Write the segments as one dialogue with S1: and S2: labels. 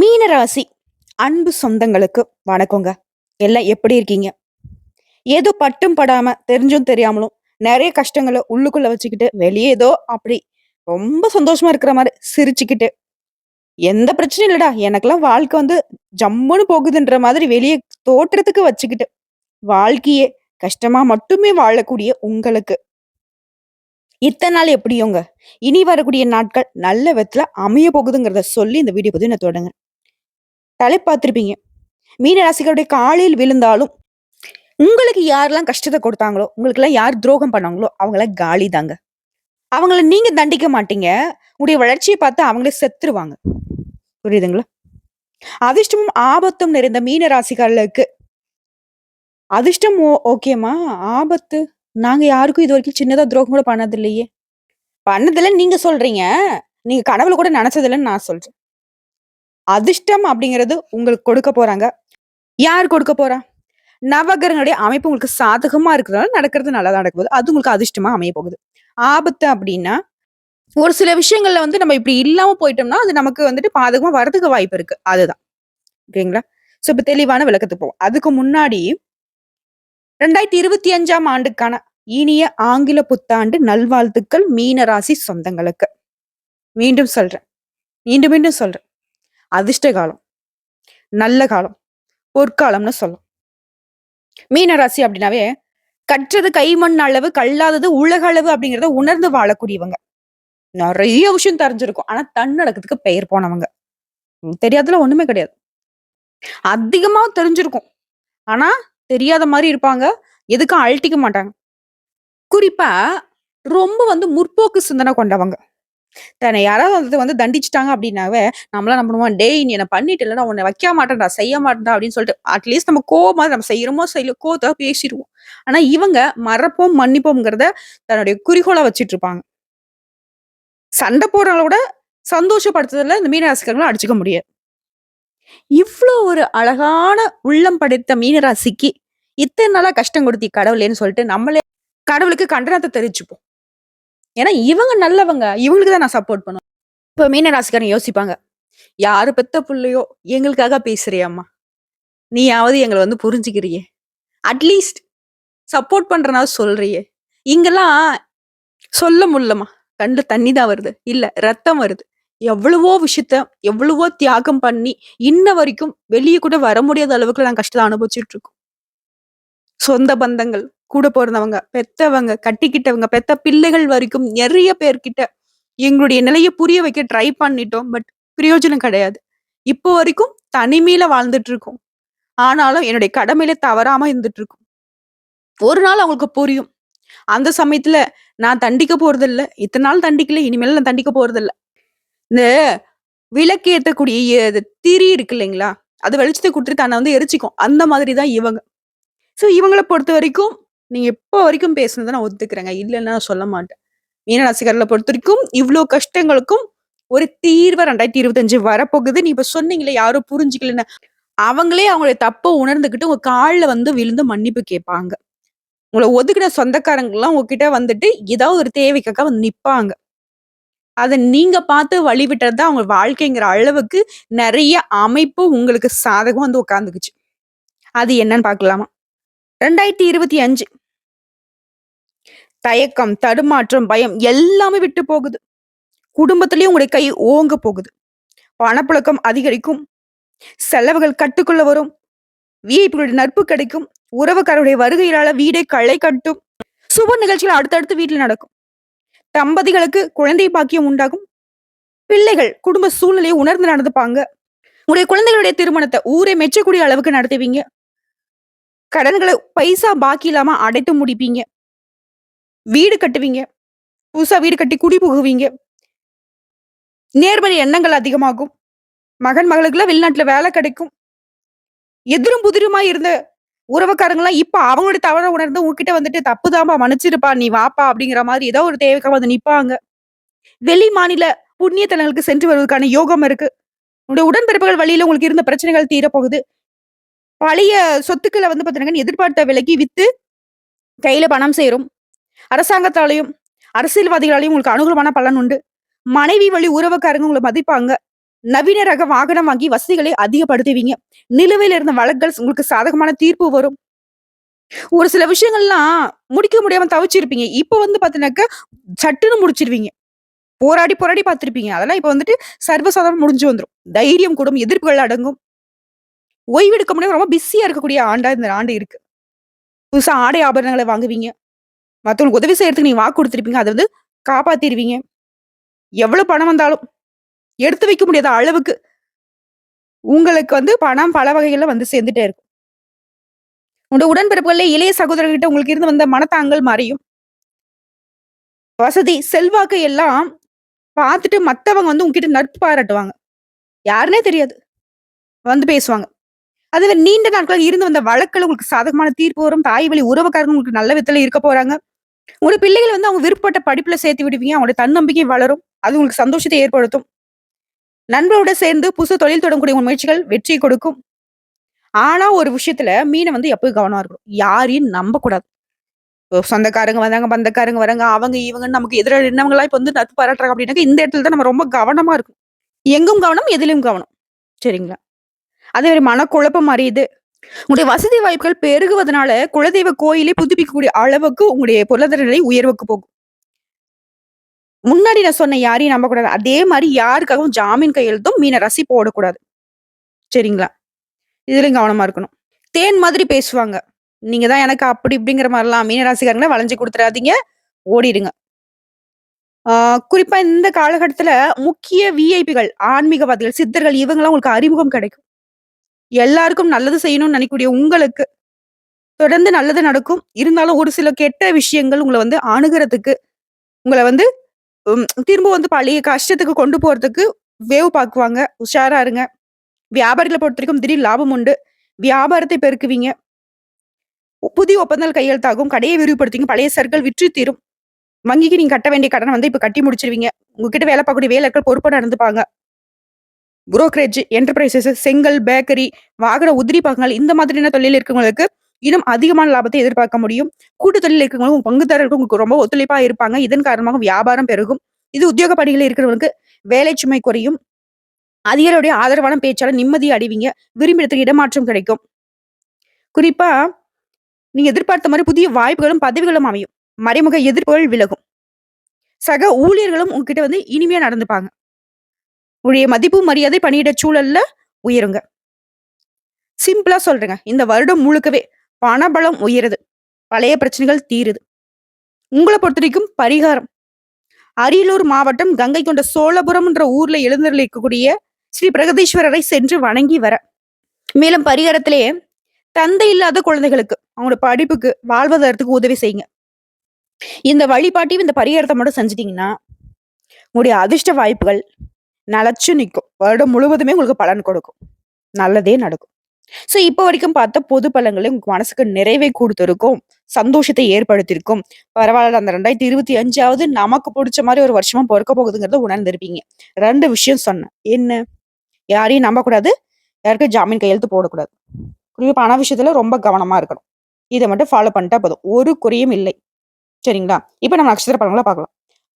S1: மீனராசி அன்பு சொந்தங்களுக்கு வணக்கங்க. எல்லாம் எப்படி இருக்கீங்க? ஏதோ பட்டும் படாம தெரிஞ்சும் தெரியாமலும் நிறைய கஷ்டங்களை உள்ளுக்குள்ள வச்சுக்கிட்டு வெளியே ஏதோ அப்படி ரொம்ப சந்தோஷமா இருக்கிற மாதிரி சிரிச்சுக்கிட்டு எந்த பிரச்சனையும் இல்லடா எனக்கெல்லாம் வாழ்க்கை வந்து ஜம்முன்னு போகுதுன்ற மாதிரி வெளியே தோற்றத்துக்கு வச்சுக்கிட்டு வாழ்க்கையே கஷ்டமா மட்டுமே வாழக்கூடிய உங்களுக்கு இத்தனை நாள் எப்படியோங்க? இனி வரக்கூடிய நாட்கள் நல்ல விதத்துல அமைய போகுதுங்கிறத சொல்லி இந்த வீடியோ பத்தி நான் தொடங்க தலை பார்த்துருப்பீங்க. மீன ராசிகளுடைய காலையில் விழுந்தாலும் உங்களுக்கு யாரெல்லாம் கஷ்டத்தை கொடுத்தாங்களோ உங்களுக்கு எல்லாம் யார் துரோகம் பண்ணாங்களோ அவங்கள காலி தாங்க அவங்கள நீங்க தண்டிக்க மாட்டீங்க. உங்களுடைய வளர்ச்சியை பார்த்து அவங்களே செத்துருவாங்க. புரியுதுங்களா? அதிர்ஷ்டமும் ஆபத்தும் நிறைந்த மீன ராசிகளுக்கு அதிர்ஷ்டம் ஓ ஓகேம்மா? ஆபத்து. நாங்க யாருக்கும் இது வரைக்கும் சின்னதா துரோகம் கூட பண்ணது இல்லையே பண்ணதில்லைன்னு நீங்க சொல்றீங்க. நீங்க கனவுல கூட நினைச்சதில்லைன்னு நான் சொல்றேன். அதிர்ஷ்டம் அப்படிங்கிறது உங்களுக்கு கொடுக்க போறாங்க. யார் கொடுக்க போறா? நவகிரகங்களுடைய அமைப்பு உங்களுக்கு சாதகமா இருக்கிறதால நடக்கிறது நல்லா நடக்க போகுது. அது உங்களுக்கு அதிர்ஷ்டமா அமைய போகுது. ஆபத்து அப்படின்னா ஒரு சில விஷயங்கள்ல வந்து நம்ம இப்படி இல்லாம போயிட்டோம்னா அது நமக்கு வந்துட்டு பாதகமா வரதுக்கு வாய்ப்பு இருக்கு. அதுதான். ஓகேங்களா? சோ இப்ப தெளிவான விளக்கத்துக்கு போவோம். அதுக்கு முன்னாடி ரெண்டாயிரத்தி இருபத்தி அஞ்சாம் ஆண்டுக்கான இனிய ஆங்கில புத்தாண்டு நல்வாழ்த்துக்கள் மீனராசி சொந்தங்களுக்கு. மீண்டும் சொல்றேன். மீண்டும் மீண்டும் சொல்றேன். அதிர்ஷ்ட காலம். நல்ல காலம். பொற்காலம்னு சொல்லும் மீனராசி அப்படின்னாவே கற்றது கைமண் அளவு கல்லாதது உலக அளவு அப்படிங்கிறத உணர்ந்து வாழக்கூடியவங்க. நிறைய விஷயம் தெரிஞ்சிருக்கும். ஆனா தன்னடக்கத்துக்கு பெயர் போனவங்க. தெரியாததுல ஒண்ணுமே கிடையாது. அதிகமா தெரிஞ்சிருக்கும். ஆனா தெரியாத மாதிரி இருப்பாங்க. எதுக்கும் அழட்டிக்க மாட்டாங்க. குறிப்பா ரொம்ப வந்து முற்போக்கு சிந்தனை கொண்டவங்க. தன்னை யாராவது வந்து வந்து தண்டிச்சுட்டாங்க அப்படின்னாவே நம்மளாம் என்ன டேய் நீ என்ன பண்ணிட்டு இல்லைன்னா உன்னை வைக்க மாட்டேன்டா செய்ய மாட்டேன்டா அப்படின்னு சொல்லிட்டு அட்லீஸ்ட் நம்ம கோவமா நம்ம செய்யறோமோ செய்யல கோவத்தை பேசிடுவோம். ஆனா இவங்க மறப்போம் மன்னிப்போம்ங்கிறத தன்னுடைய குறிக்கோளா வச்சிட்டு இருப்பாங்க. சண்டை போடுறவங்கள விட சந்தோஷப்படுத்துறதுல இந்த மீனராசிக்காரங்களும் அடிச்சுக்க முடியாது. இவ்வளோ ஒரு அழகான உள்ளம் படைத்த மீனராசிக்கு இத்தனை நாளா கஷ்டம் கொடுத்தி கடவுளேன்னு சொல்லிட்டு நம்மளே கடவுளுக்கு கண்டனத்தை தெரிவிச்சுப்போம். ஏன்னா இவங்க நல்லவங்க. இவங்களுக்கு தான் நான் சப்போர்ட் பண்ணுவேன். இப்ப மீனராசிக்காரன் யோசிப்பாங்க. யாரு பெத்த பிள்ளையோ எங்களுக்காக பேசுறியாம்மா நீயாவது எங்களை வந்து புரிஞ்சுக்கிறியே. அட்லீஸ்ட் சப்போர்ட் பண்றனா சொல்றியே. இங்கெல்லாம் சொல்ல முடியலம்மா. கண்டு தண்ணி தான் வருது. இல்ல ரத்தம் வருது. எவ்வளவோ விஷயத்த எவ்வளவோ தியாகம் பண்ணி இன்ன வரைக்கும் வெளியே கூட வர முடியாத அளவுக்கு நான் கஷ்டத்தை அனுபவிச்சுட்டு இருக்கோம். சொந்த பந்தங்கள் கூட பிறந்தவங்க பெத்தவங்க கட்டிக்கிட்டவங்க பெத்த பிள்ளைகள் வரைக்கும் நிறைய பேர்கிட்ட எங்களுடைய நிலையை புரிய வைக்க ட்ரை பண்ணிட்டோம். பட் பிரயோஜனம் கிடையாது. இப்போ வரைக்கும் தனிமையில வாழ்ந்துட்டு இருக்கோம் ஆனாலும் என்னுடைய கடமையில தவறாம இருந்துட்டு இருக்கும் ஒரு நாள் அவங்களுக்கு புரியும். அந்த சமயத்துல நான் தண்டிக்க போறதில்ல. இத்தனை நாள் தண்டிக்கல இனிமேல் நான் தண்டிக்க போறதில்ல. இந்த விளக்கு ஏத்தக்கூடிய திரி இருக்கு இல்லைங்களா? அது வெளிச்சத்தை கொடுத்துட்டு தன்னை வந்து எரிச்சிக்கும். அந்த மாதிரி தான் இவங்க. ஸோ இவங்களை பொறுத்த வரைக்கும் நீங்க இப்போ வரைக்கும் பேசுனதை நான் ஒத்துக்கிறேங்க. இல்லைன்னு நான் சொல்ல மாட்டேன். மீனராசிக்காரர்களை பொறுத்த வரைக்கும் இவ்வளோ கஷ்டங்களுக்கும் ஒரு தீர்வை ரெண்டாயிரத்தி இருபத்தஞ்சு வரப்போகுது. நீ இப்ப சொன்னீங்களே யாரும் புரிஞ்சுக்கலன்னு. அவங்களே அவங்களுடைய தப்பை உணர்ந்துக்கிட்டு உங்க காலில் வந்து விழுந்து மன்னிப்பு கேட்பாங்க. உங்களை ஒதுக்கின சொந்தக்காரங்கெல்லாம் உங்ககிட்ட வந்துட்டு ஏதாவது ஒரு தேவைக்காக வந்து நிற்பாங்க அதை நீங்க பார்த்து வழிவிட்டது தான் அவங்க வாழ்க்கைங்கிற அளவுக்கு நிறைய அமைப்பு உங்களுக்கு சாதகம் வந்து உட்காந்துக்குச்சு அது என்னன்னு பார்க்கலாமா? ரெண்டாயிரத்தி இருபத்தி அஞ்சு. தயக்கம் தடுமாற்றம் பயம் எல்லாமே விட்டு போகுது. குடும்பத்திலயும் உங்களுடைய கை ஓங்க போகுது. பணப்புழக்கம் அதிகரிக்கும். செலவுகள் கட்டுக்குள்ள வரும். விஐபிகளுடைய நட்பு கிடைக்கும். உறவுக்காரருடைய வருகையினால வீடே களை கட்டும். சுப நிகழ்ச்சிகள் அடுத்தடுத்து வீட்டில் நடக்கும். தம்பதிகளுக்கு குழந்தை பாக்கியம் உண்டாகும். பிள்ளைகள் குடும்ப சூழ்நிலையை உணர்ந்து நடந்துப்பாங்க. உங்களுடைய குழந்தைகளுடைய திருமணத்தை ஊரே மெச்சக்கூடிய அளவுக்கு நடத்துவீங்க. கடன்களை பைசா பாக்கி இல்லாம அடைத்து முடிப்பீங்க. வீடு கட்டுவீங்க. புதுசா வீடு கட்டி குடி புகுவீங்க. நேர்மறை எண்ணங்கள் அதிகமாகும். மகன் மகளுக்குலாம் வெளிநாட்டுல வேலை கிடைக்கும். எதிரும் புதிருமா இருந்த உறவுக்காரங்களாம் இப்ப அவங்களோட தவற உணர்ந்து உங்ககிட்ட வந்துட்டு தப்புதான்பா மன்னிச்சிருப்பா நீ வாப்பா அப்படிங்கிற மாதிரி ஏதோ ஒரு தேவைக்காக வந்து நிப்பாங்க. வெளி மாநில புண்ணிய தலங்களுக்கு சென்று வருவதற்கான யோகம் இருக்கு. உங்களுடைய உடன்பிறப்புகள் வழியில உங்களுக்கு இருந்த பிரச்சனைகள் தீரப்போகுது. பழைய சொத்துக்களை வந்து பார்த்தீங்கன்னா எதிர்பார்த்த விலைக்கு வித்து கையில பணம் சேரும் அரசாங்கத்தாலையும் அரசியல்வாதிகளாலையும் உங்களுக்கு அனுகூலமான பலன் உண்டு மனைவி வழி உறவுக்காரங்க உங்களை மதிப்பாங்க நவீன ரக வாகனம் வாங்கி வசதிகளை அதிகப்படுத்துவீங்க. நிலுவையில் இருந்த வழக்குகள் உங்களுக்கு சாதகமான தீர்ப்பு வரும். ஒரு சில விஷயங்கள்லாம் முடிக்க முடியாம தவிச்சிருப்பீங்க. இப்ப வந்து பார்த்தீங்கன்னாக்கா, சட்டுன்னு முடிச்சிருவீங்க. போராடி, போராடி பார்த்துருப்பீங்க அதெல்லாம் இப்ப வந்துட்டு சர்வசாதாரணம் முடிஞ்சு வந்துடும் தைரியம் கூடும், எதிர்ப்புகள் அடங்கும். ஓய்வெடுக்க முடியாது ரொம்ப பிஸியா இருக்கக்கூடிய ஆண்டா இந்த ஆண்டு இருக்கு. புதுசா ஆடை ஆபரணங்களை வாங்குவீங்க. மற்றவங்களுக்கு உதவி செய்யறதுக்கு நீ வாக்கு கொடுத்துருப்பீங்க அதை வந்து காப்பாத்திடுவீங்க எவ்வளவு பணம் வந்தாலும், எடுத்து வைக்க முடியாத அளவுக்கு உங்களுக்கு வந்து பணம் பல வகைகள்ல வந்து சேர்ந்துட்டே இருக்கும். உங்களோட உடன்பிறப்புகள்ல இளைய சகோதரர்கிட்ட உங்களுக்கு இருந்து வந்த மனத்தாங்கல் மறையும். வசதி, செல்வாக்கு எல்லாம் பார்த்துட்டு மற்றவங்க வந்து உங்ககிட்ட நட்பு பாராட்டுவாங்க. யாருன்னே தெரியாது. வந்து பேசுவாங்க. அதுவே நீண்ட நாட்களாக இருந்து வந்த வழக்கில் உங்களுக்கு சாதகமான தீர்ப்பு வரும். தாய் வழி உறவுக்காரங்க உங்களுக்கு நல்ல விதத்துல இருக்க போறாங்க. உங்களோட பிள்ளைகள் வந்து அவங்க விருப்பப்பட்ட படிப்புல சேர்த்து விடுவீங்க. அவங்களோட தன்னம்பிக்கை வளரும். அது உங்களுக்கு சந்தோஷத்தை ஏற்படுத்தும். நண்பரோட சேர்ந்து புதுசு தொழில் தொடங்கக்கூடிய உங்க முயற்சிகள் வெற்றி கொடுக்கும். ஆனா ஒரு விஷயத்துல மீனை வந்து எப்பவும் கவனமா இருக்கணும். யாரையும் நம்பக்கூடாது. கூடாது சொந்தக்காரங்க வந்தாங்க, பந்தக்காரங்க வராங்க, அவங்க இவங்கன்னு நமக்கு எதிராக என்னவங்களா இப்போ வந்து நட்பு பாராட்டுறாங்க அப்படின்னாக்க, இந்த இடத்துல தான் நம்ம ரொம்ப கவனமா இருக்கும் எங்கும் கவனம், எதிலும் கவனம். சரிங்களா? அதே மாதிரி மனக்குழப்பம் அறியுது. உங்களுடைய வசதி வாய்ப்புகள் பெருகுவதனால, குலதெய்வ கோயிலே புதுப்பிக்கக்கூடிய அளவுக்கு உங்களுடைய பொருளாதார நிலை உயர்வுக்கு போகும். முன்னாடி நான் சொன்ன யாரையும் நம்பக்கூடாது. அதே மாதிரி யாருக்காகவும் ஜாமீன் கையெழுத்தும் மீன ரசி போடக்கூடாது. சரிங்களா? இதுலயும் கவனமா இருக்கணும். தேன் மாதிரி பேசுவாங்க. நீங்க தான் எனக்கு அப்படி இப்படிங்கிற மாதிரிலாம் மீன ராசிக்காரங்களை வளைஞ்சு கொடுத்துடாதீங்க ஓடிடுங்க. ஆஹ் குறிப்பா இந்த காலகட்டத்துல முக்கிய விஐபிகள், ஆன்மீகவாதிகள், சித்தர்கள் இவங்கலாம் உங்களுக்கு அறிமுகம் கிடைக்கும். எல்லாருக்கும் நல்லது செய்யணும்னு நினைக்கக்கூடிய உங்களுக்கு, தொடர்ந்து நல்லது நடக்கும். இருந்தாலும் ஒரு சில கெட்ட விஷயங்கள் உங்களை வந்து அணுகிறதுக்கு உங்களை வந்து திரும்ப வந்து பழைய கஷ்டத்துக்கு கொண்டு போறதுக்கு வேவு பார்க்குவாங்க உஷாரா இருங்க. வியாபாரிகளை பொறுத்த வரைக்கும் திடீர் லாபம் உண்டு. வியாபாரத்தை பெருக்குவீங்க. புதிய ஒப்பந்தங்கள் கையெழுத்தாகும். கடையை விரிவுபடுத்துவீங்க. பழைய சர்கள் விற்று தீரும். வங்கிக்கு நீங்க கட்ட வேண்டிய கடனை வந்து இப்ப கட்டி முடிச்சிருவீங்க. உங்ககிட்ட வேலை பார்க்கக்கூடிய வேலைகள் பொறுப்பாக நடந்துப்பாங்க. புரோக்கரேஜ், என்டர்பிரைசஸ், செங்கல், பேக்கரி, வாகன உதிரி பாகங்கள் இந்த மாதிரியான தொழில் இருக்கவங்களுக்கு இன்னும் அதிகமான லாபத்தை எதிர்பார்க்க முடியும். கூட்டு தொழில் இருக்கிறவங்களும் உங்க உங்களுக்கு ரொம்ப ஒத்துழைப்பா இருப்பாங்க. இதன் காரணமாக வியாபாரம் பெருகும். இது உத்தியோக பணிகளில் இருக்கிறவங்களுக்கு வேலை சுமை குறையும். அதிகாரியுடைய ஆதரவான பேச்சால நிம்மதி அடைவீங்க. விரும்பிடத்துக்கு இடமாற்றம் கிடைக்கும். குறிப்பா, நீங்க எதிர்பார்த்த மாதிரி புதிய வாய்ப்புகளும், பதவிகளும் அமையும். மறைமுக எதிர்ப்புகள் விலகும். சக ஊழியர்களும் உங்ககிட்ட வந்து இனிமையா நடந்துப்பாங்க. உடைய மதிப்பு, மரியாதை பணியிட சூழல்ல உயருங்க. சிம்பிளா சொல்றேங்க. இந்த வருடம் முழுக்கவே பணபலம் உயருது. பழைய பிரச்சனைகள் தீருது. உங்களை பொறுத்த வரைக்கும் பரிகாரம். அரியலூர் மாவட்டம் கங்கை கொண்ட சோழபுரம்ன்ற ஊர்ல எழுந்தருளி இருக்கக்கூடிய ஸ்ரீ பிரகதீஸ்வரரை சென்று வணங்கி வர. மேலும் பரிகாரத்திலே தந்தை இல்லாத குழந்தைகளுக்கு, அவங்களோட படிப்புக்கு, வாழ்வாதாரத்துக்கு உதவி செய்யுங்க. இந்த வழிபாட்டையும், இந்த பரிகாரத்தை மட்டும் செஞ்சிட்டிங்கன்னா உங்களுடைய அதிர்ஷ்ட வாய்ப்புகள் நிலச்சி நிக்கும். வருடம் முழுவதுமே உங்களுக்கு பலன் கொடுக்கும். நல்லதே நடக்கும். ஸோ இப்போ வரைக்கும் பார்த்த பொது பலன்களை உங்க மனசுக்கு நிறைவை கொடுத்துருக்கும் சந்தோஷத்தை ஏற்படுத்தியிருக்கும். பரவாயில்ல அந்த 2025வது நமக்கு பிடிச்ச மாதிரி ஒரு வருஷமா பொறக்க போகுதுங்கிறத உணர்ந்திருப்பீங்க. ரெண்டு விஷயம் சொன்னேன். என்ன? யாரையும் நம்பக்கூடாது. யாருக்கும் ஜாமீன் கையெழுத்து போடக்கூடாது. குறிப்பா பண விஷயத்துல ரொம்ப கவனமா இருக்கணும். இதை மட்டும் ஃபாலோ பண்ணிட்டா போதும். ஒரு குறையும் இல்லை. சரிங்களா? இப்ப நம்ம நட்சத்திர பலன்களை பார்க்கலாம்.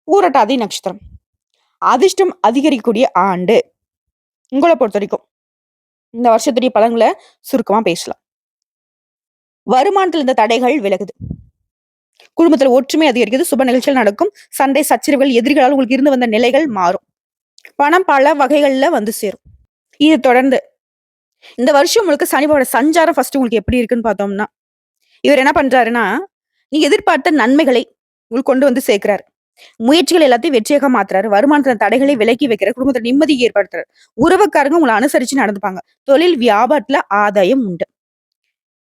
S1: ஊரட்டாதி நட்சத்திரம். அதிர்ஷ்டம் அதிகரிக்கக்கூடிய ஆண்டு. உங்களை பொறுத்த வரைக்கும் இந்த வருஷத்துடைய பலன்களை சுருக்கமா பேசலாம். வருமானத்தில் இருந்த தடைகள் விலகுது. குடும்பத்தில் ஒற்றுமை அதிகரிக்குது. சுப நிகழ்ச்சிகள் நடக்கும். சண்டை, சச்சரவுகள், எதிரிகளால் உங்களுக்கு இருந்து வந்த நிலைகள் மாறும். பணம் பல வகைகளில் வந்து சேரும். இது தொடர்ந்து இந்த வருஷம் உங்களுக்கு சனியோட சஞ்சாரம் ஃபர்ஸ்ட் உங்களுக்கு எப்படி இருக்குன்னு பார்த்தோம்னா, இவர் என்ன பண்றாருன்னா, நீங்க எதிர்பார்த்த நன்மைகளை உங்களுக்கு கொண்டு வந்து சேர்க்கிறாரு. முயற்சிகள் எல்லாத்தையும் வெற்றியாக மாத்துறாரு. வருமானத்துல தடைகளை விலக்கி வைக்கிற குடும்பத்துல நிம்மதியை ஏற்படுத்துறாரு. உறவுக்காரங்க உங்களை அனுசரிச்சு நடந்துப்பாங்க. தொழில் வியாபாரத்துல ஆதாயம் உண்டு.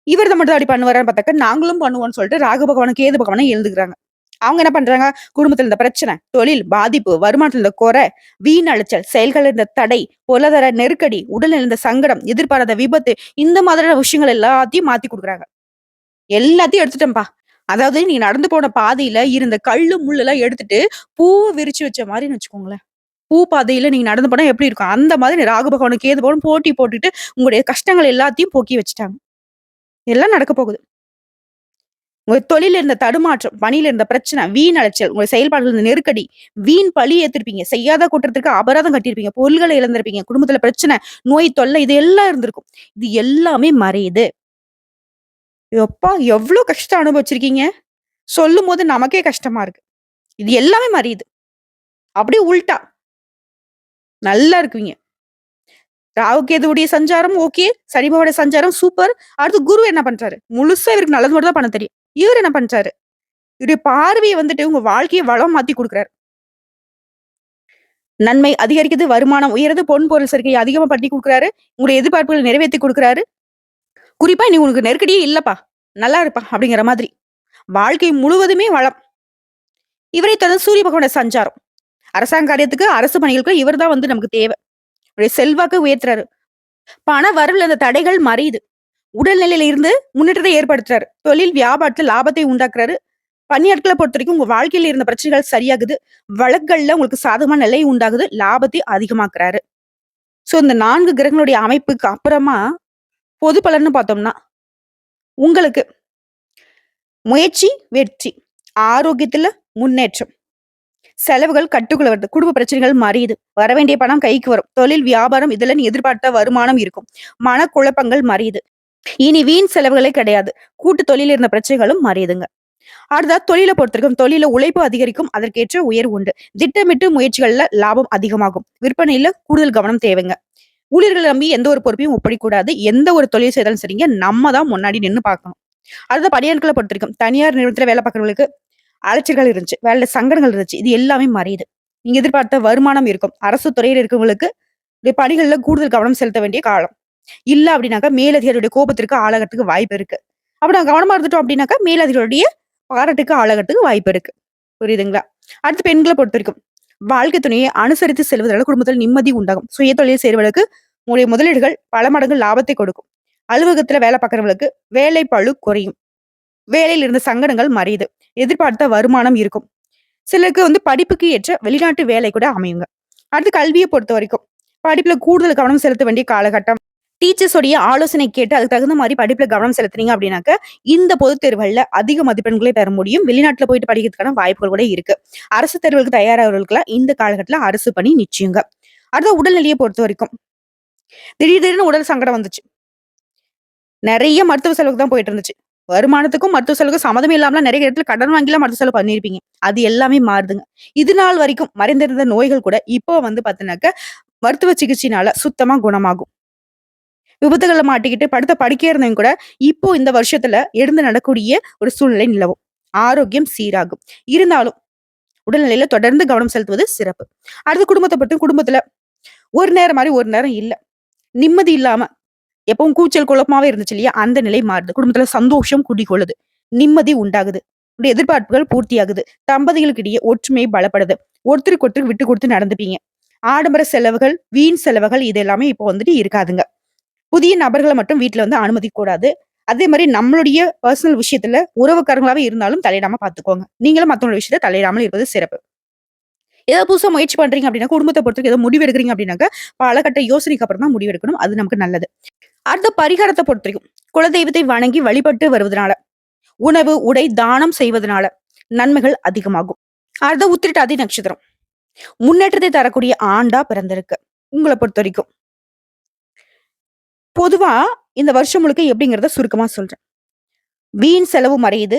S1: இவர் தான் மட்டும் அப்படி பண்ணுவாரான்னு பார்த்தாக்க நாங்களும் பண்ணுவோம்னு சொல்லிட்டு ராகு பகவானும், கேது பகவானும் எழுதுகிறாங்க அவங்க என்ன பண்றாங்க? குடும்பத்துல இருந்த பிரச்சனை, தொழில் பாதிப்பு, வருமானத்துல இருந்த குறை, வீண் அழைச்சல் செயல்கள் இருந்த தடை, பொருளாதார நெருக்கடி, உடல் இருந்த சங்கடம், எதிர்பாராத விபத்து, இந்த மாதிரியான விஷயங்கள் எல்லாத்தையும் மாத்தி கொடுக்குறாங்க எல்லாத்தையும் எடுத்துட்டேன்ப்பா. அதாவது நீங்க நடந்து போன பாதையில இருந்த கல்லு, முள்ளெல்லாம் எடுத்துட்டு பூவை விரிச்சு வச்ச மாதிரின்னு வச்சுக்கோங்களேன். பூ பாதையில நீங்க நடந்து போனா எப்படி இருக்கும்? அந்த மாதிரி ராகு பகவானுக்கு கேது போட்டி போட்டுட்டு உங்களுடைய கஷ்டங்கள் எல்லாத்தையும் போக்கி வச்சுட்டாங்க. எல்லாம் நடக்க போகுது. உங்க தொழில இருந்த தடுமாற்றம், பணியில இருந்த பிரச்சனை, வீண் அலைச்சல், உங்க செயல்பாடுல இருந்த நெருக்கடி, வீண் பழி ஏத்திருப்பீங்க. செய்யாத குற்றத்திற்கு அபராதம் கட்டியிருப்பீங்க. பொருள்களை இழந்திருப்பீங்க. குடும்பத்துல பிரச்சனை, நோய் தொல்லை இது எல்லாம் இருந்திருக்கும். இது எல்லாமே மறையுது. எப்பா! எவ்வளோ கஷ்டம் அனுபவிச்சிருக்கீங்க? சொல்லும் போது நமக்கே கஷ்டமா இருக்கு. இது எல்லாமே மறையுது. அப்படியே உள்டா நல்லா இருக்குவீங்க. ராவுகேதுவுடைய சஞ்சாரம் ஓகே. சனி சஞ்சாரம் சூப்பர். அடுத்து குரு என்ன பண்றாரு? முழுசா இவருக்கு நல்லது மட்டும் தான் பண்ண தெரியும். இவர் என்ன பண்றாரு? இவருடைய பார்வையை வந்துட்டு உங்க வாழ்க்கையை வளம் மாத்தி கொடுக்குறாரு நன்மை அதிகரிக்குது, வருமானம் உயருது, பொன் பொருள் சேர்க்கை அதிகமா பண்ணி கொடுக்குறாரு உங்களுடைய எதிர்பார்ப்புகளை நிறைவேத்தி கொடுக்குறாரு குறிப்பா "நீ உனக்கு நெருக்கடியே இல்லப்பா. நல்லா இருப்பா" அப்படிங்கிற மாதிரி. வாழ்க்கை முழுவதுமே வளம். இவரை தொடர்ந்து சூரிய பகவான சஞ்சாரம். அரசாங்க காரியத்துக்கு, அரசு பணிகளுக்கு இவர் தான் வந்து நமக்கு தேவை. செல்வாக்கு உயர்த்துறாரு. பண வரவில் அந்த தடைகள் மறையுது. உடல்நிலையில இருந்து முன்னேற்றத்தை ஏற்படுத்துறாரு. தொழில், வியாபாரத்துல லாபத்தை உண்டாக்குறாரு. பொறுத்த வரைக்கும் உங்க வாழ்க்கையில இருந்த பிரச்சனைகள் சரியாகுது. வழக்குகள்ல உங்களுக்கு சாதகமான நிலை உண்டாகுது. லாபத்தை அதிகமாக்குறாரு. சோ இந்த நான்கு கிரகங்களுடைய அமைப்புக்கு அப்புறமா பொது பலன்னு பார்த்தோம்னா, உங்களுக்கு முயற்சி, வெற்றி. ஆரோக்கியத்துல முன்னேற்றம். செலவுகள் கட்டுக்குள்ள வருது. குடும்ப பிரச்சனைகள் மறையுது. வரவேண்டிய பணம் கைக்கு வரும். தொழில், வியாபாரம் இதுல நீ எதிர்பார்த்த வருமானம் இருக்கும். மனக்குழப்பங்கள் மறையுது. இனி வீண் செலவுகளே கிடையாது. கூட்டு தொழில் இருந்த பிரச்சனைகளும் மறையுதுங்க. அடுத்தா தொழில பொறுத்திருக்கும் தொழில உழைப்பு அதிகரிக்கும். அதற்கேற்ற உயர்வு உண்டு. திட்டமிட்டு முயற்சிகள்ல லாபம் அதிகமாகும். விற்பனையில கூடுதல் கவனம் தேவைங்க. ஊழியர்களை நம்பி எந்த ஒரு பொறுப்பையும் ஒப்படைக்கக்கூடாது. எந்த ஒரு தொழில் செய்தாலும் சரிங்க, நம்ம தான் முன்னாடி நின்று பார்க்கணும். அடுத்து பொறுத்த வரைக்கும் தனியார் நிறுவனத்தில் வேலை பார்க்கறவங்களுக்கு அலைச்சல்கள் இருந்துச்சு. வேலை சங்கடங்கள் இருந்துச்சு. இது எல்லாமே மறையுது. நீங்க எதிர்பார்த்த வருமானம் இருக்கும். அரசு துறையில் இருக்கவங்களுக்கு பணிகள்ல கூடுதல் கவனம் செலுத்த வேண்டிய காலம். இல்ல அப்படின்னாக்கா மேலதிகாரியுடைய கோபத்திற்கு ஆளாகறதுக்கு வாய்ப்பு இருக்கு. அப்படி நான் கவனமா இருந்துட்டோம் அப்படின்னாக்கா மேலதிகாரியுடைய பாராட்டுக்கு ஆளாகறதுக்கு வாய்ப்பு இருக்கு. புரியுதுங்களா? அடுத்து பெண்களை பொறுத்த வரைக்கும் வாழ்க்கை துணையை அனுசரித்து செல்வதால குடும்பத்தில் நிம்மதி உண்டாகும். சுய தொழில் செய்வதற்கு உங்களுடைய முதலீடுகள் பல மடங்கு லாபத்தை கொடுக்கும். அலுவலகத்துல வேலை பார்க்குறவங்களுக்கு வேலை பளு குறையும். வேலையில் இருந்த சங்கடங்கள் மறையுது. எதிர்பார்த்த வருமானம் இருக்கும். சிலருக்கு வந்து படிப்புக்கு ஏற்ற வெளிநாட்டு வேலை கூட அமையுங்க. அடுத்து கல்வியை பொறுத்த வரைக்கும் படிப்புல கூடுதல் கவனம் செலுத்த வேண்டிய காலகட்டம். டீச்சர்ஸோடைய ஆலோசனை கேட்டு அதுக்கு தகுந்த மாதிரி படிப்புல கவனம் செலுத்துனீங்க அப்படின்னாக்க, இந்த பொது தேர்வுகள்ல அதிக மதிப்பெண்களை பெற முடியும். வெளிநாட்டுல போயிட்டு படிக்கிறதுக்கான வாய்ப்புகள் கூட இருக்கு. அரசு தேர்வுகளுக்கு தயாராகிறவர்களுக்கெல்லாம் இந்த காலகட்டத்துல அரசு பணி நிச்சயங்க. அடுத்து பொறுத்த வரைக்கும் திடீர் திடீர்னு உடல் சங்கடம் வந்துச்சு. நிறைய மருத்துவ செலவுக்கு தான் போயிட்டு இருந்துச்சு. வருமானத்துக்கும் மருத்துவ செலவுக்கும் சம்மதம் இல்லாமல் நிறைய இடத்துல கடன் வாங்கிலாம் மருத்துவ செலவு பண்ணியிருப்பீங்க. அது எல்லாமே மாறுதுங்க. இது நாள் வரைக்கும் மறைந்திருந்த நோய்கள் கூட இப்போ வந்து பார்த்தீங்கன்னாக்க, மருத்துவ சிகிச்சையினால சுத்தமா குணமாகும். விபத்துகள்ல மாட்டிக்கிட்டு படுத்த படுக்கையா இருந்தவங்க கூட இப்போ இந்த வருஷத்துல எழுந்து நடக்கூடிய ஒரு சூழ்நிலை நிலவும். ஆரோக்கியம் சீராகும். இருந்தாலும் உடல்நிலையில தொடர்ந்து கவனம் செலுத்துவது சிறப்பு. அடுத்து குடும்பத்தை பற்றி குடும்பத்துல ஒரு நேரம் மாதிரி ஒரு நேரம் இல்ல. நிம்மதி இல்லாம எப்பவும் கூச்சல் குழப்பமாவே இருந்துச்சு இல்லையா? அந்த நிலை மாறுது. குடும்பத்துல சந்தோஷம் குடிகொள்ளுது. நிம்மதி உண்டாகுது. எதிர்பார்ப்புகள் பூர்த்தியாகுது. தம்பதிகளுக்கு இடையே ஒற்றுமை பலப்படுது. ஒருத்தருக்கு ஒருத்தர் விட்டு கொடுத்து நடந்துப்பீங்க. ஆடம்பர செலவுகள், வீண் செலவுகள் இது எல்லாமே இப்போ வந்துட்டு இருக்காதுங்க. புதிய நபர்களை மட்டும் வீட்டுல வந்து அனுமதிக்க கூடாது. அதே மாதிரி நம்மளுடைய பர்சனல் விஷயத்துல உறவுக்காரங்களாவே இருந்தாலும் தலையிடாம பாத்துக்கோங்க நீங்களும் மத்தவங்களோட விஷயத்த தலையிடாமல் இருப்பது சிறப்பு. ஏதாவது புதுசா முயற்சி பண்றீங்க அப்படின்னா, குடும்பத்தை பொறுத்தவரைக்கும் ஏதோ முடிவு எடுக்கிறீங்க அப்படின்னாக்க, யோசனைக்கு அப்புறம் தான் முடிவு எடுக்கணும். அது நமக்கு நல்லது. அர்த்தம் பரிகாரத்தை பொறுத்த வரைக்கும் குலதெய்வத்தை வணங்கி வழிபட்டு வருவதனால, உணவு, உடை தானம் செய்வதனால நன்மைகள் அதிகமாகும். அடுத்த உத்திரட்டாதி நட்சத்திரம். முன்னேற்றத்தை தரக்கூடிய ஆண்டா பிறந்திருக்கு. உங்கள பொறுத்தவரைக்கும். பொதுவா இந்த வருஷம் முழுக்க எப்படிங்கிறத சுருக்கமா சொல்றேன். வீண் செலவு மறையுது.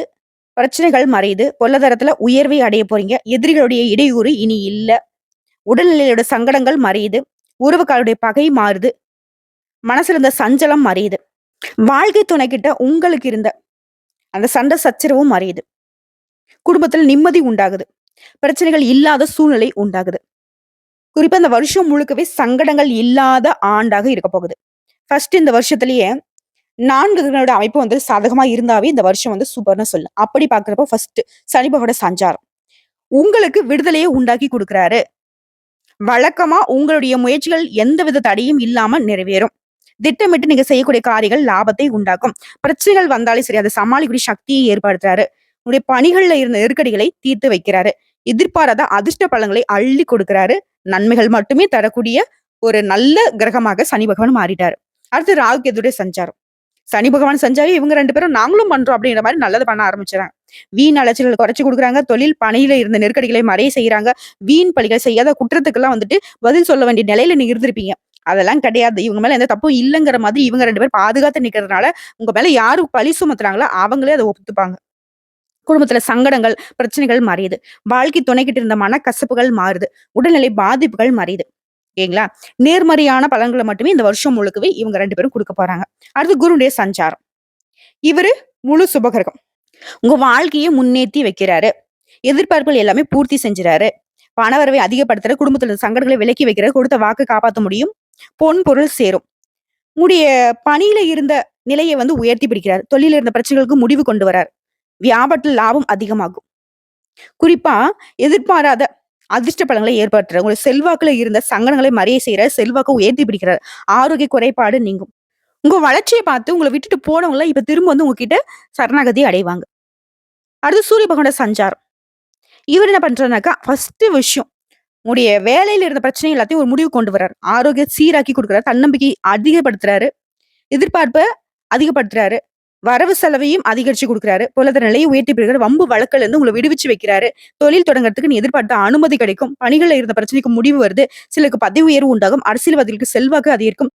S1: பிரச்சனைகள் மறையுது. பொருளாதாரத்துல உயர்வை அடைய போறீங்க. எதிரிகளுடைய இடையூறு இனி இல்ல. உடல்நிலையோட சங்கடங்கள் மறையுது. உறவுக்காருடைய பகை மாறுது. மனசுல இருந்த சஞ்சலம் மறையுது. வாழ்க்கை துணை கிட்ட உங்களுக்கு இருந்த அந்த சண்டை சச்சரவும் மறையுது. குடும்பத்தில் நிம்மதி உண்டாகுது. பிரச்சனைகள் இல்லாத சூழ்நிலை உண்டாகுது. குறிப்பா இந்த வருஷம் முழுக்கவே சங்கடங்கள் இல்லாத ஆண்டாக இருக்க போகுது. ஃபர்ஸ்ட் இந்த வருஷத்துலயே நான்கு கிரகங்களோட அமைப்பு வந்து சாதகமா இருந்தாவே இந்த வருஷம் வந்து சூப்பர்னு சொல்லு அப்படி பாக்குறப்ப ஃபர்ஸ்ட் சனி சஞ்சாரம். உங்களுக்கு விடுதலையை உண்டாக்கி கொடுக்குறாரு வழக்கமா உங்களுடைய முயற்சிகள் எந்தவித தடையும் இல்லாம நிறைவேறும். திட்டமிட்டு நீங்க செய்யக்கூடிய காரியங்கள் லாபத்தை உண்டாக்கும். பிரச்சனைகள் வந்தாலும் சரி, அதை சமாளிக்கக்கூடிய சக்தியை ஏற்படுத்துறாரு. உங்களுடைய பணிகள்ல இருந்த நெருக்கடிகளை தீர்த்து வைக்கிறாரு. எதிர்பாராத அதிர்ஷ்ட பலன்களை அள்ளி கொடுக்கிறாரு. நன்மைகள் மட்டுமே தரக்கூடிய ஒரு நல்ல கிரகமாக சனி பகவான் மாறிட்டாரு. அடுத்து ராகு கேதுடைய சஞ்சாரம். சனி பகவான் செஞ்சாவே இவங்க ரெண்டு பேரும் நாங்களும் பண்றோம் அப்படிங்கிற மாதிரி நல்லது பண்ண ஆரம்பிச்சுறாங்க வீண் அலைச்சல்களை குறைச்சு கொடுக்குறாங்க தொழில் பணியில இருந்த நெருக்கடிகளை மறைய செய்யறாங்க வீண் பழிகள் செய்யாத குற்றத்துக்கெல்லாம் வந்துட்டு பதில் சொல்ல வேண்டிய நிலையில நீங்க இருந்திருப்பீங்க. அதெல்லாம் கிடையாது. இவங்க மேல எந்த தப்பும் இல்லைங்கிற மாதிரி இவங்க ரெண்டு பேரும் பாதுகாத்து நிக்கிறதுனால உங்க மேல யாரு பழி சுமத்துறாங்களோ அவங்களே அதை ஒப்புத்துப்பாங்க குடும்பத்துல சங்கடங்கள் பிரச்சனைகள் மறையுது வாழ்க்கை துணைக்கிட்டு இருந்த மனக்கசப்புகள் மாறுது. உடல்நிலை பாதிப்புகள் மறையுது ஓகேங்களா? நேர்மறையான பலன்களை மட்டுமே இந்த வருஷம் முழுக்கவே இவங்க ரெண்டு பேரும் கொடுக்க போறாங்க. அடுத்து குருடைய சஞ்சாரம். இவரு முழு சுபகிரகம். உங்க வாழ்க்கையை முன்னேற்றி வைக்கிறாரு. எதிர்பார்ப்புகள் எல்லாமே பூர்த்தி செஞ்சுறாரு. பணவரவை அதிகப்படுத்துற குடும்பத்துல சங்கடங்களை விலக்கி வைக்கிற கொடுத்த வாக்கு காப்பாற்ற முடியும். பொன் பொருள் சேரும். உங்களுடைய பணியில இருந்த நிலையை வந்து உயர்த்தி பிடிக்கிறார். தொழில இருந்த பிரச்சனைகளுக்கு முடிவு கொண்டு வரார் வியாபாரத்தில் லாபம் அதிகமாகும். குறிப்பா எதிர்பாராத அதிர்ஷ்ட பலங்களை ஏற்படுத்துற உங்களுடைய செல்வாக்குல இருந்த சங்கடங்களை மறைய செய்யற செல்வாக்கு உயர்த்தி பிடிக்கிறார். ஆரோக்கிய குறைபாடு நீங்கும். உங்க வளர்ச்சியை பார்த்து உங்களை விட்டுட்டு போனவங்கள இப்ப திரும்ப வந்து உங்ககிட்ட சரணாகதி அடைவாங்க. அடுத்து சூரிய பகவானோட சஞ்சாரம். இவர் என்ன பண்றாருனாக்கா ஃபர்ஸ்ட் விஷயம் உங்களுடைய வேலையில இருந்த பிரச்சனை எல்லாத்தையும் ஒரு முடிவு கொண்டு வர்றாரு. ஆரோக்கிய சீராக்கி கொடுக்குறாரு. தன்னம்பிக்கை அதிகப்படுத்துறாரு. எதிர்பார்ப்பை அதிகப்படுத்துறாரு. வரவு செலவையும் அதிகரிச்சு கொடுக்குறாரு. பொருளாதார நிலையை உயர்த்தி பிறகு வம்பு வழக்கில் இருந்து உங்களை விடுவிச்சு வைக்கிறாரு. தொழில் தொடங்குறதுக்கு நீ எதிர்பார்த்த அனுமதி கிடைக்கும். பணிகளில் இருந்த பிரச்சனைக்கு முடிவு வருது. சிலருக்கு பதவி உயர்வு உண்டாகும். அரசியல்வாதிகளுக்கு செல்வாக்கு அதிகரிக்கும்.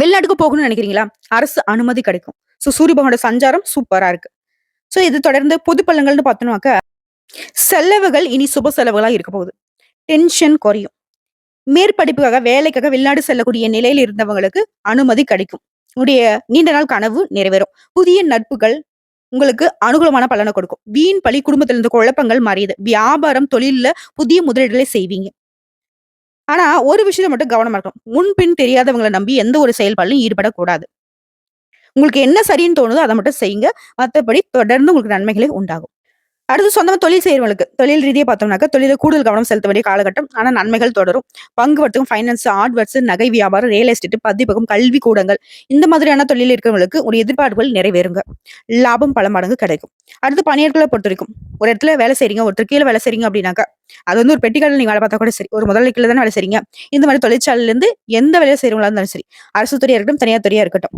S1: வெளிநாட்டுக்கு போகணும்னு நினைக்கிறீங்களா? அரசு அனுமதி கிடைக்கும். ஸோ சூரியபகனோட சஞ்சாரம் சூப்பரா இருக்கு. ஸோ இது தொடர்ந்து பொது பள்ளங்கள்னு பார்த்தோம்னாக்க செலவுகள் இனி சுப செலவுகளா இருக்க போகுது. டென்ஷன் குறையும். மேற்படிப்புக்காக வேலைக்காக வெளிநாடு செல்லக்கூடிய நிலையில் இருந்தவங்களுக்கு அனுமதி கிடைக்கும். உடைய நீண்ட நாள் கனவு நிறைவேறும். புதிய நட்புகள் உங்களுக்கு அனுகூலமான பலனை கொடுக்கும். வீண் பழி குடும்பத்தில் இருந்த குழப்பங்கள் மாறியது. வியாபாரம் தொழிலில் புதிய முதலீடுகளை செய்வீங்க. ஆனா ஒரு விஷயத்தை மட்டும் கவனமா இருக்கணும். முன்பின் தெரியாதவங்களை நம்பி எந்த ஒரு செயல்பாடுலையும் ஈடுபடக்கூடாது. உங்களுக்கு என்ன சரின்னு தோணுதோ அதை மட்டும் செய்யுங்க. மற்றபடி தொடர்ந்து உங்களுக்கு நன்மைகளே உண்டாகும். அடுத்து சொந்தமா தொழில் செய்யறவங்களுக்கு தொழில் ரீதியாக பார்த்தோம்னாக்கா தொழில கூடுதல் கவனம் செலுத்த வேண்டிய காலகட்டம் ஆனால் நன்மைகள் தொடரும். பங்கு வர்த்தகம் ஃபைனான்ஸ் ஆர்ட்வர்ட்ஸ் நகை வியாபாரம் ரியல் எஸ்டேட் பதிப்பகம் கல்வி கூடங்கள் இந்த மாதிரியான தொழில் இருக்கிறவங்களுக்கு ஒரு எதிர்பார்ப்புகள் நிறைவேறுங்க. லாபம் பல மடங்கு கிடைக்கும். அடுத்து பணியாட்களை பொறுத்த வரைக்கும் ஒரு இடத்துல வேலை செய்றீங்க ஒருத்தர் கீழே வேலை செய்றீங்க அப்படின்னாக்கா அது வந்து ஒரு பெட்டிக்கடையில் நீங்கள் வேலை பார்த்தா கூட சரி. ஒரு முதல்ல கீழே தானே வேலை செய்றீங்க. இந்த மாதிரி தொழிற்சாலையிலேருந்து எந்த வேலையை செய்கிறவங்களா இருந்தாலும் சரி அரசு துறையாக இருக்கட்டும் தனியார் துறையாக இருக்கட்டும்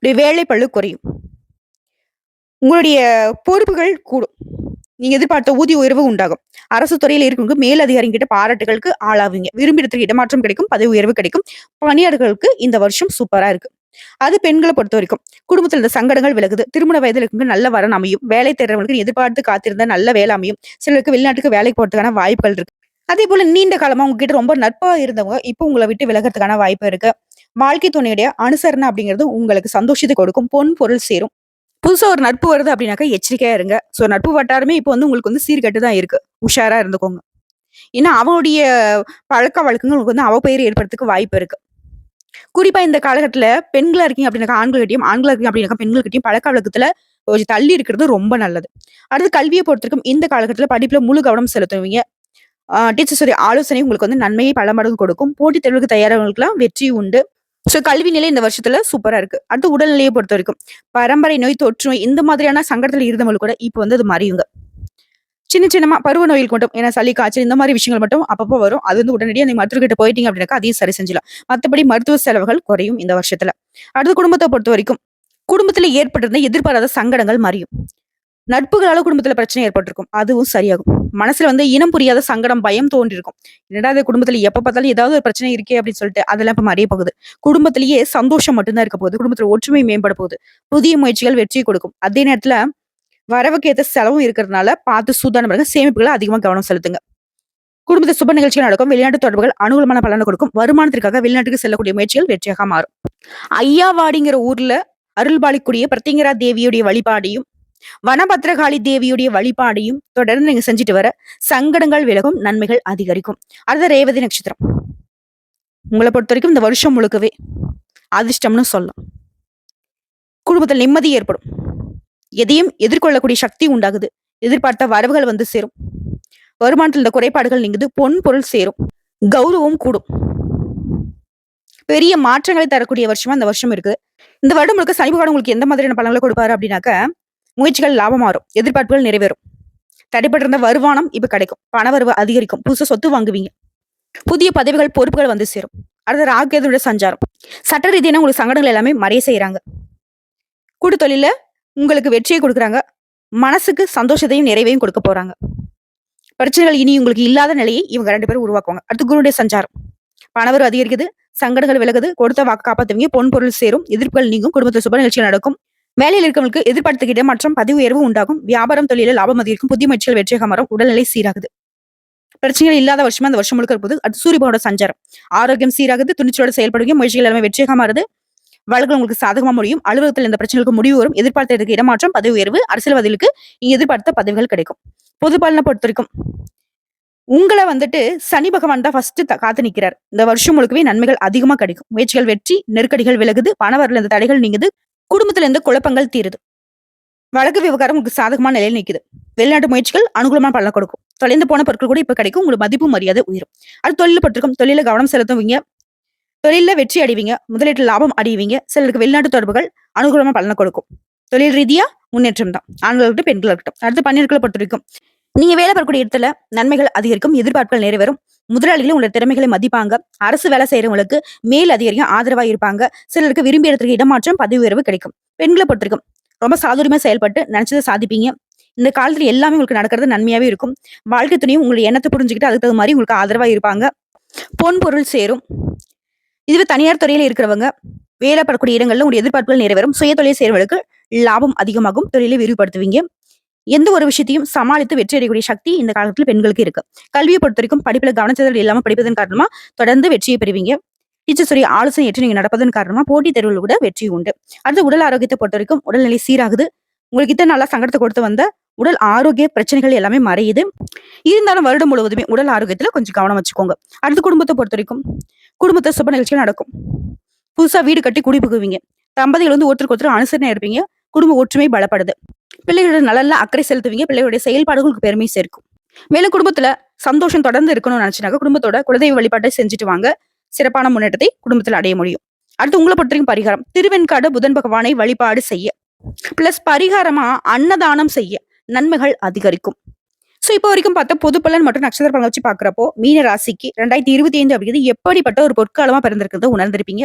S1: உடைய வேலை பழு குறையும். உங்களுடைய பொறுப்புகள் கூடும். நீங்க எதிர்பார்த்த ஊதிய உயர்வு உண்டாகும். அரசு துறையில் இருக்கவங்க மேல் அதிகாரிகிட்ட பாராட்டுகளுக்கு ஆளாவீங்க. விரும்பிடத்துக்கு இடமாற்றம் கிடைக்கும் பதவி உயர்வு கிடைக்கும். பணியாளர்களுக்கு இந்த வருஷம் சூப்பரா இருக்கு. அது பெண்களை பொறுத்த வரைக்கும். குடும்பத்துல இந்த சங்கடங்கள் விலகுது. திருமண வயதில் இருக்கவங்க நல்ல வரன் அமையும். வேலை தேடுறவங்களுக்கு எதிர்பார்த்து காத்திருந்த நல்ல வேலை அமையும். சிலருக்கு வெளிநாட்டுக்கு வேலைக்கு போறதுக்கான வாய்ப்புகள் இருக்கு. அதே போல நீண்ட காலமா உங்ககிட்ட ரொம்ப நட்பா இருந்தவங்க இப்போ உங்களை விட்டு விலகிறதுக்கான வாய்ப்பு இருக்கு. வாழ்க்கை துணையுடைய அனுசரணை அப்படிங்கிறது உங்களுக்கு சந்தோஷத்தை கொடுக்கும். பொன் பொருள் சேரும். புதுசாக ஒரு நட்பு வருது அப்படின்னாக்கா எச்சரிக்கையாக இருங்க. ஸோ நட்பு வட்டாரமே இப்போ வந்து உங்களுக்கு வந்து சீர்கட்டு தான் இருக்கு. உஷாராக இருந்துக்கோங்க. ஏன்னா அவனுடைய பழக்க வழக்கங்கள் உங்களுக்கு வந்து அவ பெயர் ஏற்படுறதுக்கு வாய்ப்பு இருக்கு. குறிப்பா இந்த காலகட்டத்துல பெண்களா இருக்கீங்க அப்படின்னாக்கா ஆண்கள்கிட்டயும் ஆண்களா இருக்கீங்க அப்படின்னாக்கா பெண்கள்கிட்டயும் பழக்க வழக்கத்துல கொஞ்சம் தள்ளி இருக்கிறது ரொம்ப நல்லது. அடுத்து கல்வியை பொறுத்திருக்கும் இந்த காலகட்டத்துல படிப்புல முழு கவனம் செலுத்துவீங்க. டீச்சர்ஸுடைய ஆலோசனை உங்களுக்கு வந்து நன்மையை பல மடங்கு கொடுக்கும். போட்டித் தேர்வுக்கு தயாரானவங்களுக்குலாம் வெற்றி உண்டு. ஸோ கல்வி நிலை இந்த வருஷத்துல சூப்பரா இருக்கு. அடுத்து உடல்நிலையை பொறுத்த வரைக்கும். பரம்பரை நோய் தொற்று நோய் இந்த மாதிரியான சங்கடத்துல இருந்தவங்களுக்கு கூட இப்போ வந்து அது மறையுங்க சின்ன சின்னமா பருவ நோய்கள் மட்டும் ஏன்னா சளி காய்ச்சல் இந்த மாதிரி விஷயங்கள் மட்டும் அப்பப்போ வரும். அது வந்து உடனடியாக நீங்க மருத்துவர்கிட்ட போயிட்டீங்க அப்படின்னாக்கா அதையும் சரி செஞ்சிடலாம் மற்றபடி மருத்துவ செலவுகள் குறையும் இந்த வருஷத்துல. அடுத்து குடும்பத்தை பொறுத்த வரைக்கும் குடும்பத்துல ஏற்பட்டிருந்த எதிர்பாராத சங்கடங்கள் மறையும். நட்புகளால குடும்பத்துல பிரச்சனை ஏற்பட்டிருக்கும். அதுவும் சரியாகும். மனசுல வந்து இனம் புரியாத சங்கடம் பயம் தோன்றிருக்கும் என்னடா இது குடும்பத்துல எப்ப பார்த்தாலும் ஏதாவது ஒரு பிரச்சனை இருக்கே அப்படின்னு சொல்லிட்டு அதெல்லாம் இப்ப மறைய போகுது. குடும்பத்திலேயே சந்தோஷம் மட்டும்தான் இருக்க போகுது. குடும்பத்துல ஒற்றுமை மேம்பட போகுது. புதிய முயற்சிகள் வெற்றியை கொடுக்கும். அதே நேரத்துல வரவுக்கு ஏற்ற செலவும் இருக்கிறதுனால பார்த்து சூதானம் பாருங்க சேமிப்புகளை அதிகமா கவனம் செலுத்துங்க. குடும்பத்தை சுப நிகழ்ச்சிகள் நடக்கும். வெளிநாட்டு தொடர்புகள் அனுகூலமான பலனை கொடுக்கும். வருமானத்திற்காக வெளிநாட்டுக்கு செல்லக்கூடிய முயற்சிகள் வெற்றியாக மாறும். ஐயாவாடிங்கிற ஊர்ல அருள்பாலிக்கூடிய பிரத்திங்கரா தேவியுடைய வழிபாடையும் வனபத்ரகாளி தேவியுடைய வழிபாடையும் தொடர்ந்து நீங்க செஞ்சுட்டு வர சங்கடங்கள் விலகும் நன்மைகள் அதிகரிக்கும். அடுத்த ரேவதி நட்சத்திரம். உங்களை பொறுத்த வரைக்கும் இந்த வருஷம் முழுக்கவே அதிர்ஷ்டம்னு சொல்லலாம். குடும்பத்தில் நிம்மதி ஏற்படும். எதையும் எதிர்கொள்ளக்கூடிய சக்தி உண்டாகுது. எதிர்பார்த்த வரவுகள் வந்து சேரும். வருமானத்தில் இந்த குறைபாடுகள் நீங்குது. பொன் பொருள் சேரும். கௌரவம் கூடும். பெரிய மாற்றங்களை தரக்கூடிய வருஷமா இந்த வருஷம் இருக்கு. இந்த வருடம் முழுக்க சனி பகவான் உங்களுக்கு எந்த மாதிரியான பலன்களை கொடுப்பாரு அப்படின்னாக்க முயற்சிகள் லாபம் மாறும் எதிர்பார்ப்புகள் நிறைவேறும். தடைப்பட்டிருந்த வருமானம் இப்ப கிடைக்கும். பணவரவு அதிகரிக்கும். புதுசு சொத்து வாங்குவீங்க. புதிய பதவிகள் பொறுப்புகள் வந்து சேரும். அடுத்த ராகேதனுடைய சஞ்சாரம். சட்ட ரீதியான உங்களுக்கு சங்கடங்கள் எல்லாமே மறைய செய்யறாங்க. கூட்டு தொழில உங்களுக்கு வெற்றியை கொடுக்குறாங்க. மனசுக்கு சந்தோஷத்தையும் நிறைவையும் கொடுக்க போறாங்க. பிரச்சனைகள் இனி உங்களுக்கு இல்லாத நிலையை இவங்க ரெண்டு பேரும் உருவாக்குவாங்க. அடுத்து குருடைய சஞ்சாரம். பணவரும் அதிகரிக்குது. சங்கடங்கள் விலகுது. கொடுத்த வாக்கு காப்பாத்துவீங்க. பொன் பொருள் சேரும். எதிர்ப்புகள் நீங்கும். குடும்பத்தில் சுப நிகழ்ச்சிகள் நடக்கும். வேலையில் இருக்கவங்களுக்கு எதிர்பார்த்துக்கிட்ட மற்றும் பதவி உயர்வு உண்டாகும். வியாபாரம் தொழிலில் லாபம் அதிகரிக்கும். புதிய முயற்சிகள் வெற்றியாக மாறும் உடல்நிலை சீராகுது. பிரச்சனைகள் இல்லாத வருஷமா அந்த வருஷம் முழுக்க இருப்பது அது சூரியபோட சஞ்சாரம். ஆரோக்கியம் சீராகுது துணிச்சலோட செயல்படுகிற முயற்சிகள் எல்லாமே வெற்றியாக மாறுது வழக்கு உங்களுக்கு சாதகமா முடியும். அலுவலகத்தில் இந்த பிரச்சனைகளுக்கு முடிவு வரும். எதிர்பார்த்ததுக்கு இடமாற்றம் பதவி உயர்வு அரசியல்வாதிகளுக்கு நீங்க எதிர்பார்த்த பதவிகள் கிடைக்கும். பொது பலனை பொறுத்த வரைக்கும் உங்களை வந்துட்டு சனி பகவான் தான் ஃபர்ஸ்ட் காத்து நிற்கிறார் இந்த வருஷம் முழுக்கவே நன்மைகள் அதிகமா கிடைக்கும். முயற்சிகள் வெற்றி நெருக்கடிகள் விலகுது. பணவரில் இந்த தடைகள் நீங்குது. குடும்பத்துல இருந்து குழப்பங்கள் தீருது. வழக்கு விவகாரம் உங்களுக்கு சாதகமான நிலையில் நிற்குது. வெளிநாட்டு முயற்சிகள் அனுகூலமான பலன் கொடுக்கும். தொலைந்து போன பொருட்கள் கூட இப்ப கிடைக்கும். உங்களுக்கு மதிப்பு மரியாதை உயரும். அது தொழில் பட்டிருக்கும். தொழில கவனம் செலுத்துவீங்க. தொழில வெற்றி அடைவீங்க. முதலீட்டு லாபம் அடைவீங்க. சிலருக்கு வெளிநாட்டு தொடர்புகள் அனுகூலமா பலனை கொடுக்கும். தொழில் ரீதியா முன்னேற்றம் தான். ஆண்கள் இருக்கட்டும் பெண்கள் இருக்கட்டும் அடுத்து பன்னீர்களை பொறுத்த வரைக்கும் நீங்க வேலை பார்க்கக்கூடிய இடத்துல நன்மைகள் அதிகரிக்கும் எதிர்பார்ப்புகள் நிறைவேறும். முதலாளிகளும் உங்களோட திறமைகளை மதிப்பாங்க. அரசு வேலை செய்யறவங்களுக்கு மேல் அதிகாரியும் ஆதரவா இருப்பாங்க. சிலருக்கு விரும்பிய இடத்துக்கு இடமாற்றம் பதவி உயர்வு கிடைக்கும். பெண்களை பொறுத்திருக்கும். ரொம்ப சாதுரியமா செயல்பட்டு நினைச்சதை சாதிப்பீங்க. இந்த காலத்துல எல்லாமே உங்களுக்கு நடக்கிறது நன்மையாவே இருக்கும். வாழ்க்கை துணையும் உங்களுடைய எண்ணத்தை புரிஞ்சுக்கிட்டு அதுக்கு தகுந்த மாதிரி உங்களுக்கு ஆதரவா இருப்பாங்க. பொன் பொருள் சேரும். இதுவே தனியார் துறையில இருக்கிறவங்க வேலை படக்கூடிய இடங்கள்ல உங்களுடைய எதிர்பார்ப்புகள் நிறைவேறும். சுய தொழில் செய்யறவங்களுக்கு லாபம் அதிகமாகும். தொழிலை விரிவுபடுத்துவீங்க. எந்த ஒரு விஷயத்தையும் சமாளித்து வெற்றி அடையக்கூடிய சக்தி இந்த காலத்துல பெண்களுக்கு இருக்கு. கல்வியை பொறுத்த வரைக்கும் படிப்புல கவனச்சிதறல் இல்லாமல் படிப்பதன் காரணமா தொடர்ந்து வெற்றியை பெறுவீங்க. டீச்சர்ஸுடைய ஆலோசனை ஏற்று நீங்க நடப்பதன் காரணமா போட்டித் தேர்வுல கூட வெற்றி உண்டு. அடுத்து உடல் ஆரோக்கியத்தை பொறுத்த வரைக்கும் உடல்நிலை சீராகுது. உங்களுக்கு இத்தனை நல்லா சங்கடத்தை கொடுத்து வந்த உடல் ஆரோக்கிய பிரச்சனைகள் எல்லாமே மறையுது. இருந்தாலும் வருடம் முழுவதுமே உடல் ஆரோக்கியத்துல கொஞ்சம் கவனம் வச்சுக்கோங்க. அடுத்து குடும்பத்தை பொறுத்த வரைக்கும் குடும்பத்தை சுப நிகழ்ச்சிகள் நடக்கும். புதுசா வீடு கட்டி குடி புகுவீங்க. தம்பதிகள் வந்து ஒருத்தருக்கு ஒருத்தர் அனுசரணை இருப்பீங்க குடும்ப ஒற்றுமை பலப்படுது. பிள்ளைகளோட நலன்ல அக்கறை செலுத்துவீங்க. பிள்ளைகளுடைய செயல்பாடுகளுக்கு பெருமை சேர்க்கும். மேலும் குடும்பத்துல சந்தோஷம் தொடர்ந்து இருக்கணும்னு நினைச்சினாக்க குடும்பத்தோட குலதெய்வ வழிபாட்டை செஞ்சுட்டு வாங்க. சிறப்பான முன்னேற்றத்தை குடும்பத்தில் அடைய முடியும். அடுத்து உங்களை பொறுத்தவரைக்கும் பரிகாரம். திருவெண்காடு புதன் பகவானை வழிபாடு செய்ய. பிளஸ் பரிகாரமா அன்னதானம் செய்ய. நன்மைகள் அதிகரிக்கும். ஸோ இப்போ வரைக்கும் பார்த்தா பொது பலன் மற்றும் நட்சத்திர பலன் வச்சு பார்க்குறப்போ மீன ராசிக்கு ரெண்டாயிரத்தி இருபத்தி ஐந்து அப்படிங்கிறது எப்படிப்பட்ட ஒரு பொற்காலமா பிறந்திருக்கிறத உணர்ந்திருப்பீங்க.